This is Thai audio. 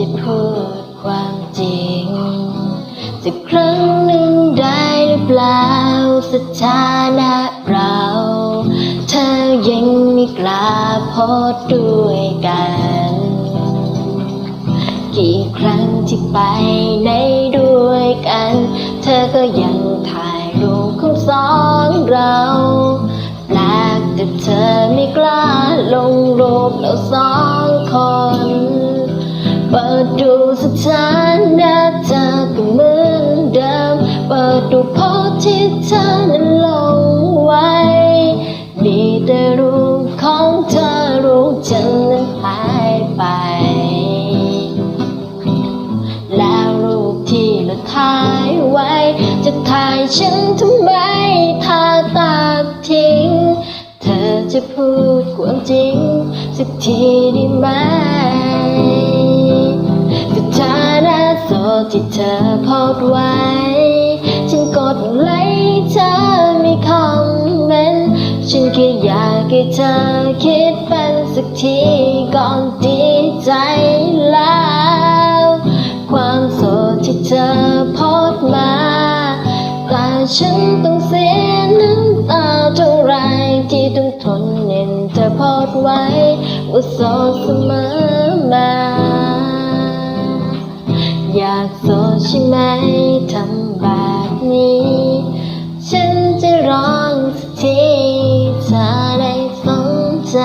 จะพูดความจริงสักครั้งหนึ่งได้หรือเปล่าสถานะเรา เธอยังไม่กล้าพอดด้วยกัน กี่ครั้งที่ไปในด้วยกัน เธอก็ยังถ่ายรูปของสองเราแปลกแต่เธอไม่กล้าลงรูปเราสองคน เปิดดูสถานะเธอก็เหมือนเดิม เปิดดูโพสที่เธอนั้นลงไว้ มีแต่รูปของเธอรูปฉันนั้นหายไป แล้วรูปที่เราถ่ายไว้ จะถ่ายฉันทำไมถ้าตัดทิ้ง เธอจะพูดความจริง สักทีได้ไหม ที่เธอโพสไว้ ฉันกดไลค์เธอไม่คอมเมนต์ฉันแค่อยากให้เธอคิดเป็นสักทีก่อนดีใจแล้ว ความโสดที่เธอโพสมา แต่ฉันต้องเสียน้ำตาเท่าไรที่ต้องทนเห็นเธอโพสไว้ว่าโสดเสมอมาากโสดใช่ไหมทำแบบนี้ ฉันจะร้องสักทีเธอได้สนใจ